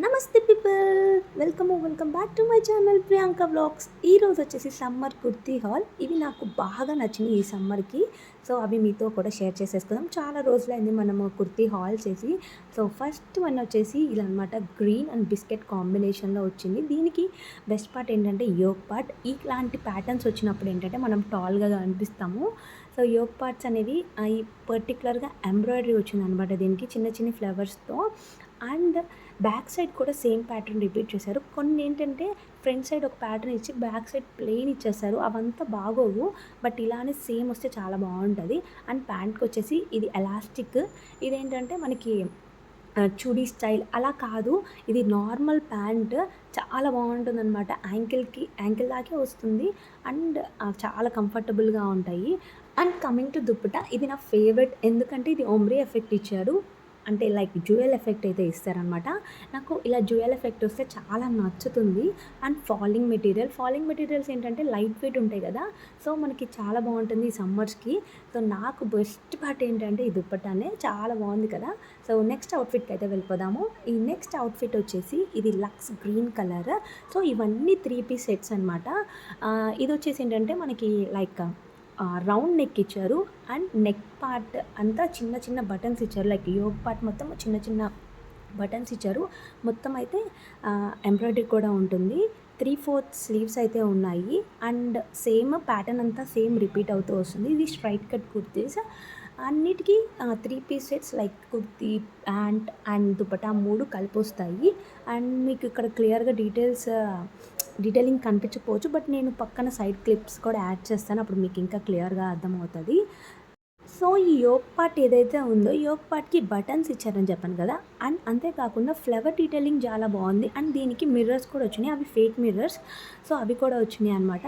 నమస్తే people. Welcome welcome back to my channel Priyanka vlogs. ఈరోజు వచ్చేసి సమ్మర్ కుర్తీ హాల్. ఇవి నాకు బాగా నచ్చినాయి ఈ సమ్మర్కి. సో అవి మీతో కూడా షేర్ చేసేసుకుందాం. చాలా రోజులైంది మనము కుర్తీ హాల్ చేసి. సో ఫస్ట్ వన్ వచ్చేసి ఇలా అనమాట గ్రీన్ అండ్ బిస్కెట్ కాంబినేషన్లో వచ్చింది. దీనికి బెస్ట్ పార్ట్ ఏంటంటే యోగ్ పార్ట్. ఇలాంటి ప్యాటర్న్స్ వచ్చినప్పుడు ఏంటంటే మనం టాల్గా అనిపిస్తాము సో యోగ్ పార్ట్స్ అనేవి ఈ పర్టికులర్గా ఎంబ్రాయిడరీ వచ్చింది అనమాట దీనికి. చిన్న చిన్న ఫ్లవర్స్తో. అండ్ బ్యాక్ సైడ్ కూడా సేమ్ ప్యాటర్న్ రిపీట్ చేశారు. కొన్ని ఏంటంటే ఫ్రంట్ సైడ్ ఒక ప్యాటర్న్ ఇచ్చి బ్యాక్ సైడ్ ప్లెయిన్ ఇచ్చేస్తారు అవంతా బాగోవు బట్ ఇలానే సేమ్ వస్తే చాలా బాగుంటుంది. అండ్ ప్యాంట్కి వచ్చేసి ఇది ఎలాస్టిక్. ఇదేంటంటే మనకి చుడీ స్టైల్ అలా కాదు. ఇది నార్మల్ ప్యాంట్. చాలా బాగుంటుందన్నమాట. యాంకిల్కి యాంకిల్ దాకే వస్తుంది. అండ్ చాలా కంఫర్టబుల్గా ఉంటాయి. అండ్ కమింగ్ టు దుప్పట ఇది నా ఫేవరెట్. ఎందుకంటే ఇది ఒమ్రీ ఎఫెక్ట్ ఇచ్చారు అంటే లైక్ జ్యువెల్ ఎఫెక్ట్ అయితే ఇస్తారనమాట. నాకు ఇలా జ్యువెల్ ఎఫెక్ట్ వస్తే చాలా నచ్చుతుంది. And falling material falling materials ఏంటంటే లైట్ వెయిట్ ఉంటాయి కదా. సో మనకి చాలా బాగుంటుంది ఈ సమ్మర్స్కి. సో నాకు బెస్ట్ పార్ట్ ఏంటంటే ఈ దుప్పటానే చాలా బాగుంది కదా. సో నెక్స్ట్ అవుట్ఫిట్కి అయితే వెళ్ళిపోదాము. ఈ నెక్స్ట్ అవుట్ఫిట్ వచ్చేసి ఇది లక్స్ గ్రీన్ కలర్. సో ఇవన్నీ త్రీ పీస్ సెట్స్ అనమాట. ఇది వచ్చేసి ఏంటంటే మనకి లైక్ రౌండ్ నెక్ ఇచ్చారు. అండ్ నెక్ పార్ట్ అంతా చిన్న చిన్న బటన్స్ ఇచ్చారు. లైక్ యోగ్ పార్ట్ మొత్తం చిన్న చిన్న బటన్స్ ఇచ్చారు. మొత్తం అయితే ఎంబ్రాయిడరీ కూడా ఉంటుంది. త్రీ ఫోర్త్ స్లీవ్స్ అయితే ఉన్నాయి. అండ్ సేమ్ ప్యాటర్న్ అంతా సేమ్ రిపీట్ అవుతూ వస్తుంది. ఇది స్ట్రైట్ కట్ కుర్తీస్. అన్నిటికీ three piece sets like kurti pant and dupatta మూడు కలిపి వస్తాయి అండ్ మీకు ఇక్కడ క్లియర్గా డీటెయిల్స్ డీటెయిలింగ్ కనిపించకపోవచ్చు బట్ నేను పక్కన సైడ్ క్లిప్స్ కూడా యాడ్ చేస్తాను. అప్పుడు మీకు ఇంకా క్లియర్గా అర్థమవుతుంది. సో ఈ యోగ్ పార్ట్ ఏదైతే ఉందో యోగ్ పార్ట్కి బటన్స్ ఇచ్చారని చెప్పాను కదా. అండ్ అంతేకాకుండా ఫ్లవర్ డీటెయిలింగ్ చాలా బాగుంది. అండ్ దీనికి మిర్రర్స్ కూడా వచ్చినాయి. అవి ఫేక్ మిర్రర్స్ సో అవి కూడా వచ్చినాయి అనమాట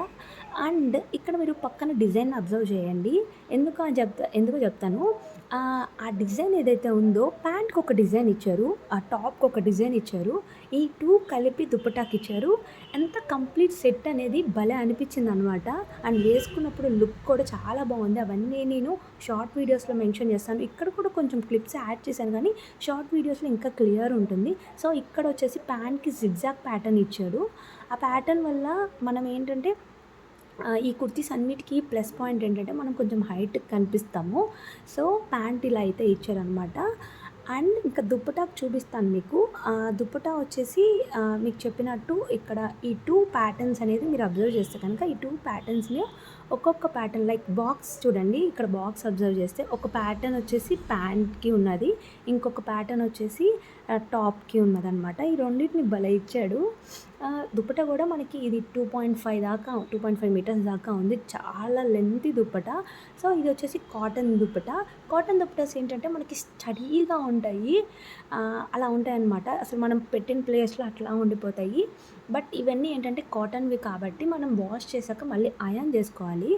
అండ్ ఇక్కడ మీరు పక్కన డిజైన్ అబ్జర్వ్ చేయండి. ఎందుకు చెప్తా ఎందుకు చెప్తాను? ఆ, డిజైన్ ఏదైతే ఉందో ప్యాంట్కి ఒక డిజైన్ ఇచ్చారు ఆ టాప్కి ఒక డిజైన్ ఇచ్చారు ఈ టూ కలిపి దుప్పటాకి ఇచ్చారు. ఎంత కంప్లీట్ సెట్ అనేది భలే అనిపించింది అనమాట అండ్ వేసుకున్నప్పుడు లుక్ కూడా చాలా బాగుంది. అవన్నీ నేను షార్ట్ వీడియోస్లో మెన్షన్ చేస్తాను. ఇక్కడ కూడా కొంచెం క్లిప్స్ యాడ్ చేశాను కానీ షార్ట్ వీడియోస్లో ఇంకా క్లియర్ ఉంటుంది. సో ఇక్కడ వచ్చేసి ప్యాంట్కి జిగ్జాగ్ ప్యాటర్న్ ఇచ్చాడు ఆ ప్యాటర్న్ వల్ల మనం ఏంటంటే ఈ కుర్తీస్ అన్నిటికీ ప్లస్ పాయింట్ ఏంటంటే మనం కొంచెం హైట్ కనిపిస్తాము. సో ప్యాంట్ ఇలా అయితే ఇచ్చారనమాట అండ్ ఇంకా దుప్పటా చూపిస్తాను మీకు. దుప్పటా వచ్చేసి మీకు చెప్పినట్టు ఇక్కడ ఈ టూ ప్యాటర్న్స్ అనేది మీరు అబ్జర్వ్ చేస్తే కనుక ఈ టూ ప్యాటర్న్స్ని ఒక్కొక్క ప్యాటర్న్ లైక్ బాక్స్ చూడండి ఇక్కడ బాక్స్ అబ్జర్వ్ చేస్తే ఒక ప్యాటర్న్ వచ్చేసి ప్యాంట్కి ఉన్నది ఇంకొక ప్యాటర్న్ వచ్చేసి టాప్కి ఉన్నదనమాట ఈ రెండింటిని భలే ఇచ్చాడు. దుప్పట కూడా మనకి ఇది టూ పాయింట్ ఫైవ్ దాకా టూ పాయింట్ ఫైవ్ మీటర్స్ దాకా ఉంది. చాలా లెంతీ దుప్పట. సో ఇది వచ్చేసి కాటన్ దుప్పట. కాటన్ దుప్పటాస్ ఏంటంటే మనకి స్టడీగా ఉంటాయి. అలా ఉంటాయి అన్నమాట అసలు మనం పెట్టిన ప్లేస్లో అట్లా ఉండిపోతాయి. బట్ ఇవన్నీ ఏంటంటే కాటన్వి కాబట్టి మనం వాష్ చేశాక మళ్ళీ అయాన్ చేసుకోవాలి.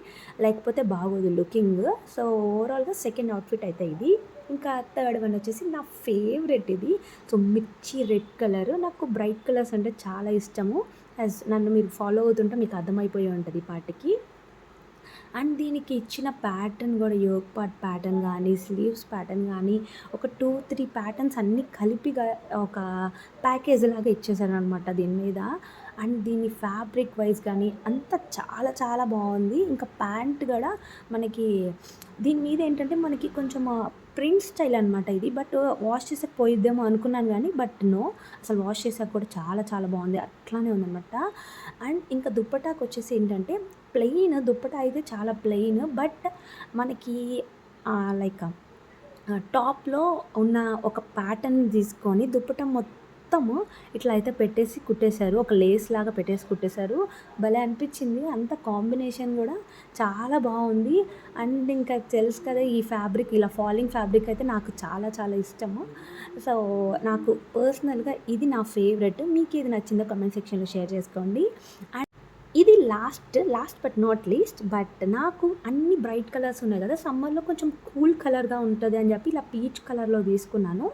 లేకపోతే బాగోదు లుకింగ్. సో ఓవరాల్గా సెకండ్ అవుట్ఫిట్ అయితే ఇది. ఇంకా థర్డ్ వన్ వచ్చేసి నా ఫేవరెట్ ఇది. So mirchi red colour. నాకు బ్రైట్ కలర్స్ అంటే చాలా ఇష్టము. యాజ్ నన్ను మీరు ఫాలో అవుతుంటే మీకు అర్థమైపోయి ఉంటుంది ఈ పాటికి. అండ్ దీనికి ఇచ్చిన ప్యాటర్న్ కూడా యోగ్ పార్ట్ ప్యాటర్న్ కానీ స్లీవ్స్ ప్యాటర్న్ కానీ ఒక టూ త్రీ ప్యాటర్న్స్ అన్నీ కలిపిగా ఒక ప్యాకేజ్ లాగా ఇచ్చేసారు అనమాట దీని మీద. అండ్ దీని ఫ్యాబ్రిక్ వైజ్ కానీ అంత చాలా చాలా బాగుంది. ఇంకా ప్యాంట్ కూడా మనకి దీని మీద ఏంటంటే మనకి కొంచెం ప్రింట్ స్టైల్ అనమాట ఇది. బట్ వాష్ చేసాక పోయిద్దేమో అనుకున్నాను కానీ బట్ నో. అసలు వాష్ చేసాక కూడా చాలా చాలా బాగుంది. అట్లానే ఉందన్నమాట. అండ్ ఇంకా దుప్పటాకు వచ్చేసి ఏంటంటే ప్లెయిన్ దుప్పటా అయితే చాలా ప్లెయిన్. బట్ మనకి లైక్ టాప్లో ఉన్న ఒక ప్యాటర్న్ తీసుకొని దుప్పటం మొత్తం మొత్తము ఇట్లా అయితే పెట్టేసి కుట్టేశారు. ఒక లేస్ లాగా పెట్టేసి కుట్టేశారు. భలే అనిపించింది. అంత కాంబినేషన్ కూడా చాలా బాగుంది. అండ్ ఇంకా తెలుసు కదా ఈ ఫ్యాబ్రిక్ ఇలా ఫాలింగ్ ఫ్యాబ్రిక్ అయితే నాకు చాలా చాలా ఇష్టము. సో నాకు పర్సనల్గా ఇది నా ఫేవరెట్ మీకు ఇది నచ్చిందో కమెంట్ సెక్షన్లో షేర్ చేసుకోండి. అండ్ ఇది last last but not least but నాకు అన్ని బ్రైట్ కలర్స్ ఉన్నాయి కదా. సమ్మర్లో కొంచెం కూల్ కలర్గా ఉంటుంది అని చెప్పి ఇలా పీచ్ కలర్లో తీసుకున్నాను.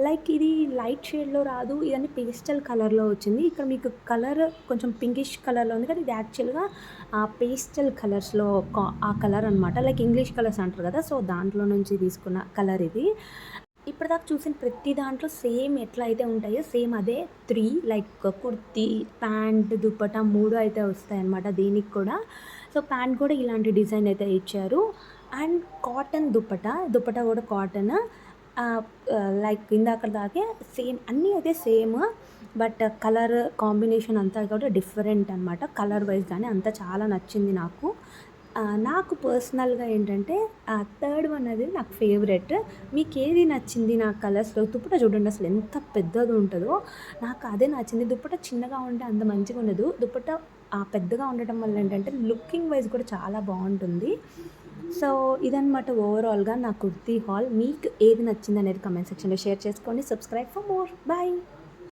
లైక్ ఇది లైట్ షేడ్లో రాదు. ఇదన్నీ పేస్టల్ కలర్లో వచ్చింది. ఇక్కడ మీకు కలర్ కొంచెం పింకిష్ కలర్లో ఉంది. కానీ ఇది యాక్చువల్గా ఆ పేస్టల్ కలర్స్లో ఆ కలర్ అనమాట లైక్ ఇంగ్లీష్ కలర్స్ అంటారు కదా సో దాంట్లో నుంచి తీసుకున్న కలర్ ఇది. ఇప్పటిదాకా చూసిన ప్రతి దాంట్లో సేమ్ ఎట్లా అయితే ఉంటాయో సేమ్ అదే three like kurti pant dupatta మూడు అయితే వస్తాయి అన్నమాట దీనికి కూడా. సో ప్యాంట్ కూడా ఇలాంటి డిజైన్ అయితే ఇచ్చారు. అండ్ కాటన్ దుప్పట దుప్పట కూడా కాటన్. లైక్ ఇందాక దాకే సేమ్ అన్నీ అయితే సేమ్ బట్ కలర్ కాంబినేషన్ అంతా కూడా డిఫరెంట్ అనమాట కలర్ వైజ్ కానీ అంతా చాలా నచ్చింది నాకు. నాకు పర్సనల్గా ఏంటంటే థర్డ్ వన్ అది నాకు ఫేవరెట్ మీకు ఏది నచ్చింది నా కలర్స్లో దుప్పట చూడండి అసలు ఎంత పెద్దది ఉంటుందో. నాకు అదే నచ్చింది. దుప్పట చిన్నగా ఉంటే అంత మంచిగా ఉండదు దుప్పట పెద్దగా ఉండటం వల్ల ఏంటంటే లుకింగ్ వైజ్ కూడా చాలా బాగుంటుంది. సో ఇదనమాట ఓవరాల్గా నా కుర్తీ హాల్ మీకు ఏది నచ్చింది అనేది కమెంట్ సెక్షన్లో షేర్ చేసుకోండి. Subscribe for more bye